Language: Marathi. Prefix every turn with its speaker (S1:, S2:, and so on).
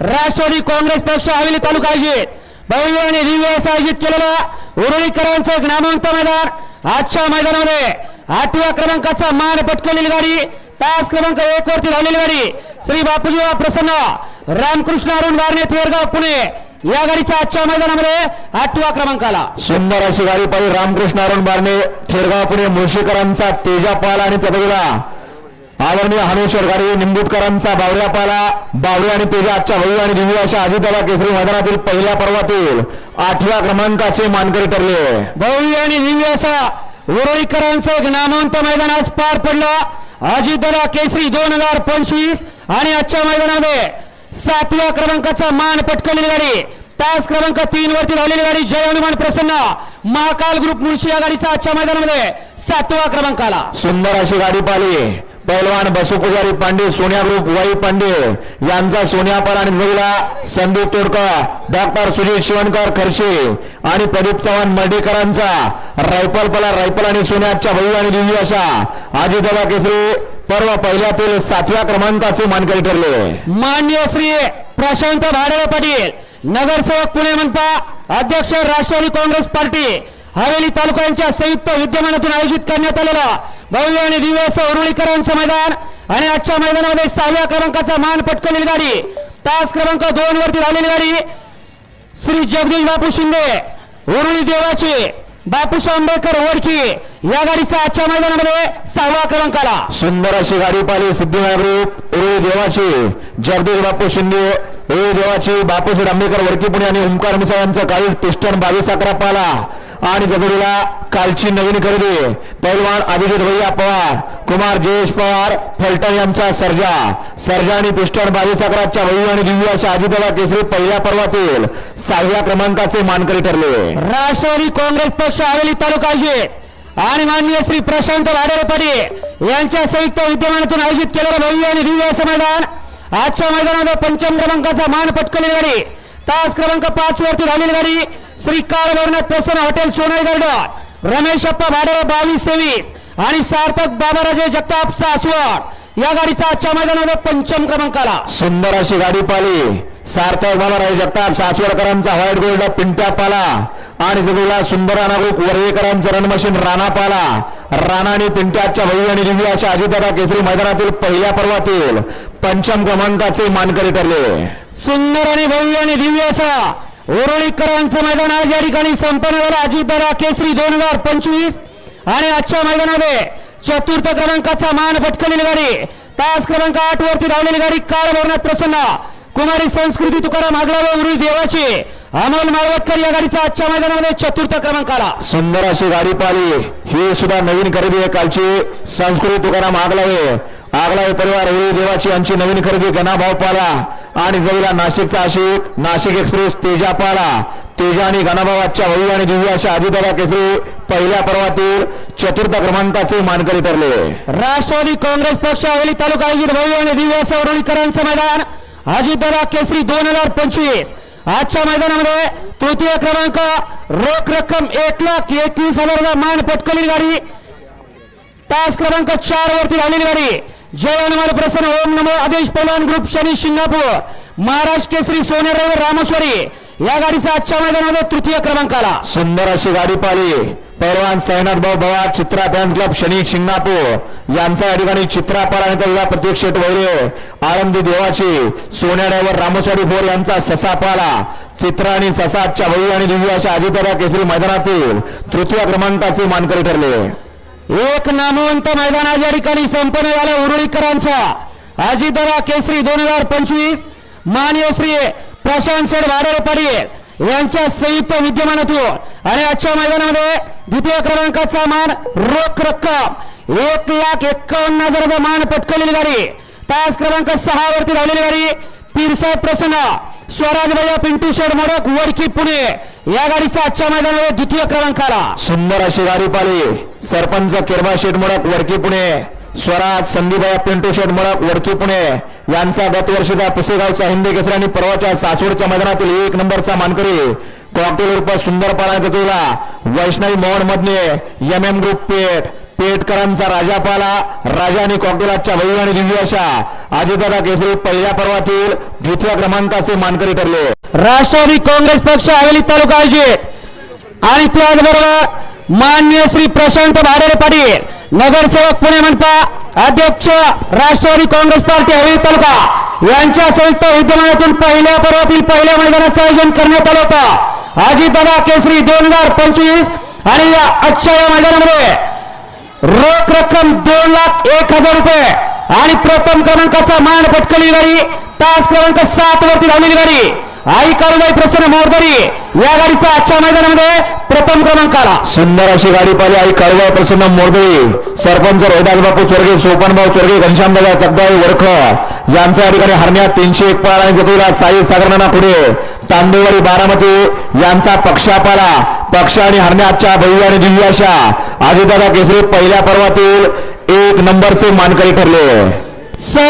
S1: राष्ट्रवादी काँग्रेस पक्ष हवेली तालुका आयोजित. भव्य आणि दिव्य असं आयोजित केलेला उरुळीकरांचं एक मैदान आजच्या मैदानामध्ये. आठव्या क्रमांकाचा मान पटकवलेली गाडी तास क्रमांक एक वरती धावलेली गाडी. श्री बापूजी प्रसन्न. रामकृष्ण अरुण वारणे थेरगाव पुणे. या गाडीचा आजच्या मैदानामध्ये आठव्या क्रमांकाला.
S2: सुंदर अशी गाडी पाहिजे रामकृष्ण अरुण बारणे थेरगाव पुणे. मुळशीकरांचा तेजा पाला आणि तदगुला आदरणीय हनुश्वर गाडी निंबूटकरांचा बावऱ्या पाला बावरे आणि तेजा आजच्या भव्य आणि दिव्य अशा अजितदादा केसरी मैदानातील पहिल्या पर्वातील आठव्या क्रमांकाचे मानकरी ठरले.
S1: भव्य आणि दिव्य असा उरुळीकरांचं एक नामवंत मैदान आज पार पडलं. अजितदादा केसरी दोन हजार पंचवीस आणि आजच्या मैदानामध्ये सातव्या क्रमांकाचा मान पटकवलेली गाडी तास क्रमांक तीन वरती धावलेली गाडी जय हनुमान प्रसन्न. महाकाल ग्रुप मुळशी या गाडीचा आजच्या मैदानामध्ये सातवा क्रमांकाला
S2: सुंदर अशी गाडी पाहिली. पैलवान बसुपुजारी पांडे सोनिया ग्रुप वाई पांडे यांचा सोन्या आणि महिला संदीप तोडकर डॉक्टर सुजित शिवणकर खर्शे आणि प्रदीप चव्हाण मर्डेकरांचा रायफल पला रायफल आणि सोन्याच्या भव्य आणि दिव्य अशा अजितदादा केसरी पर्व पहिल्यातील सातव्या क्रमांकाचे मानकरी ठरले.
S1: मान्य श्री प्रशांत भाडे पाटील नगरसेवक पुणे म्हणता अध्यक्ष राष्ट्रवादी काँग्रेस पार्टी हवेली तालुका यांच्या संयुक्त विद्यमानातून आयोजित करण्यात आलेला भव्य आणि दिव्य असं उरुळीकरांचं मैदान आणि आजच्या मैदानामध्ये सहाव्या क्रमांकाचा मान पटकवलेली गाडी. तास क्रमांक दोन वरती झालेली गाडी. श्री जगदीश बापू शिंदे उरुळी देवाचे बापूस आंबेडकर ओळखी. या गाडीचा आजच्या मैदानामध्ये सहाव्या क्रमांकाला.
S2: सुंदर अशी गाडी पाहिली सिद्धिविनायक ग्रुप उरुळी देवाची. जगदीश बापू शिंदे उरुळी देवाची. बापूसाहेब आंबेडकर वरकी पुणे आणि ओंकार मिसा यांचा काही पिस्टन बावीस अकरा पाला. आणि गजडीला कालची नवीन खरेदी. पैलवान अभिजित भैया पवार कुमार जयेश पवार फलटण यांचा सर्जा. सर्जा आणि पिस्टन बावीस अकराच्या भैया आणि दिव्या अशा केसरी पहिल्या पर्वातील सहाव्या क्रमांकाचे मानकरी ठरले.
S1: राष्ट्रवादी काँग्रेस पक्ष हवेली तालुका आणि माननीय श्री प्रशांत वाडेरपाडे यांच्या संयुक्त विद्यमानातून आयोजित केलेलं भव्य आणि दिव्य असं मैदान. आजच्या मैदानामध्ये पंचम क्रमांकाचा मान पटकलेली गाडी तास क्रमांक पाच वरती झालेली गाडी श्री भरनाथ प्रसन्न हॉटेल सोनाई गार्डन रमेश अप्पा भाडे बावीस तेवीस आणि सार्थक बाबाराजे जगताप सासवड. या गाडीचा आजच्या मैदानामध्ये पंचम क्रमांकाला.
S2: सुंदर अशी गाडी पाली सार्थक बाबाराव जगताप सासवडकरांचा व्हाईट गोल्ड पिंट्या पाला. आणि तिथला सुंदर ग्रुप वर्वेकरांचं रणमशीन राणा पाला. राणा आणि पिंट्याच्या भव्य आणि दिव्य अशा अजितदादा केसरी मैदानातील पहिल्या पर्वातील पंचम क्रमांकाचे मानकरी ठरले.
S1: सुंदर आणि भव्य आणि दिव्य असा उरुळीकरांचं मैदान आज या ठिकाणी संपन्न झालं. अजितदादा केसरी दोन हजार पंचवीस. आणि आजच्या मैदानामध्ये चतुर्थ क्रमांकाचा मान पटकलेली गाडी. तास क्रमांक आठ वरती धावलेली गाडी काळ भरण्यात प्रसन्न. कुमारी संस्कृती तुकाराम आगळावे उरुळी देवाची. अमोल माळवतकर या गाडीचा आजच्या मैदानामध्ये चतुर्थ क्रमांकाला
S2: सुंदर अशी गाडी पाली ही सुद्धा नवीन खरेदी आहे कालची. संस्कृती तुकाराम आगलावे आगलावे परिवार उरुळी देवाची यांची नवीन खरेदी. गणाभाव पाला आणि जवळला नाशिकचा आशिक नाशिक एक्सप्रेस तेजापाडा. तेजा आणि गणाभाव आजच्या आणि दिव्या अशा अजितदादा केसरी पहिल्या पर्वातील चतुर्थ क्रमांकाचे मानकरी ठरले.
S1: राष्ट्रवादी काँग्रेस पक्ष हवेली तालुका आयोजित भव्य आणि दिव्या सवरणीकरांचं मैदान. अजितदादा केसरी दोन हजार पंचवीस. आजच्या मैदानामध्ये तृतीय क्रमांक रोख रक्कम एक लाख एकवीस हजार मान पटकलेली गाडी. तास क्रमांक चार वरती राहिलेली गाडी. जय हनुमान प्रसन्न ओम नमो आदेश पहलवान ग्रुप शनी शिंगापूर महाराष्ट्र केसरी सोनेराव रामेश्वरी. या गाडीचा आजच्या मैदानामध्ये तृतीय क्रमांकाला.
S2: सुंदर अशी गाडी पाली पैलवान साईनाथ भाऊ भवा चित्रा फॅन्स क्लब शनी शिंगणापूर यांचा या ठिकाणी चित्रा पाल आणि त्याला प्रत्येक वैरे आळंदी देवाची सोन्या ड्रायव्हर भोर यांचा ससा पाला चित्रा आणि ससाच्या भव्य आणि दिव्य अशा आदित्य केसरी मैदानातील तृतीय क्रमांकाचे मानकरी ठरले.
S1: एक नामवंत मैदान आज या ठिकाणी संपन्न झाला उरुळीकरांचा. अजितदादा केसरी दोन हजार पंचवीस. मान्य श्री प्रशांत शेठ भाडे पाटील यांच्या संयुक्त विद्यमानातून. आणि आजच्या मैदानामध्ये द्वितीय क्रमांकाचा मान रोख रक्कम. एक लाख एक्कावन्न हजाराचा मान पटकवलेली गाडी. तास क्रमांक सहा वरती धावलेली गाडी. पिरसाहेब प्रसन्न. स्वराज भैया पिंटू शेड मोडक वडकी पुणे. या गाडीचा आजच्या मैदानामध्ये द्वितीय क्रमांकाला
S2: सुंदर अशी गाडी पाली सरपंच किरबा शेड मोडक वडकी पुणे. स्वराज संदीपया पिंटू शेड मोडक वडकी पुणे. यांचा गत वर्षीचा पुसेगावचा हिंदी केसरी आणि परवाच्या सासवडच्या मैदानातील एक नंबरचा मानकरी कॉकटेल उर्फ सुंदर पाला Vaishnavi Mohan Madhane M M group Peth. पेटकरांचा राजापाला राजा आणि कॉकटेलाच्या वैव आणि दिव्य अशा अजितदादा केसरी पहिल्या पर्वातील द्वितीय क्रमांकाचे मानकरी ठरले.
S1: राष्ट्रवादी काँग्रेस पक्ष हवेली तालुका आयोजित. आणि त्याचबरोबर मान्य श्री प्रशांत भाडेरे पाटील नगरसेवक पुणे मनपा अध्यक्ष राष्ट्रवादी काँग्रेस पार्टी हवेली तालुका. यांच्या संयुक्त विद्यमानातून पहिल्या पर्वातील पहिल्या मैदानाचं आयोजन करण्यात आलं होतं. अजितदादा केसरी दोन हजार पंचवीस आणि या आजच्या या मैदानामध्ये रोख रक्कम दोन लाख एक हजार रुपये. आणि प्रथम क्रमांकाचा मान पटकली गाडी. तास क्रमांक सात वरती धावलेली गाडी. आई काळूबाई प्रसन्न मोरदरी या गाडीचा आजच्या मैदानामध्ये प्रथम क्रमांक आला
S2: सुंदर अशी गाडी पाहिली आई कळवा प्रसन्न मोरदरी. सरपंच रोहिदास बापू चोरगे सोपनभाऊ चोरगे घनश्यामदादा जगदाई वरख. यांचा या ठिकाणी हरण्यात तीनशे एक पार आणि जतुला साई सागरनाना पुढे. तांदूळवाडी बारामती यांचा पक्षापाला. पक्ष आणि हरण्याच्या भव्य आणि दिव्य अशा अजितदादा केसरी पहिल्या पर्वातील एक नंबरचे मानकरी ठरले.
S1: सर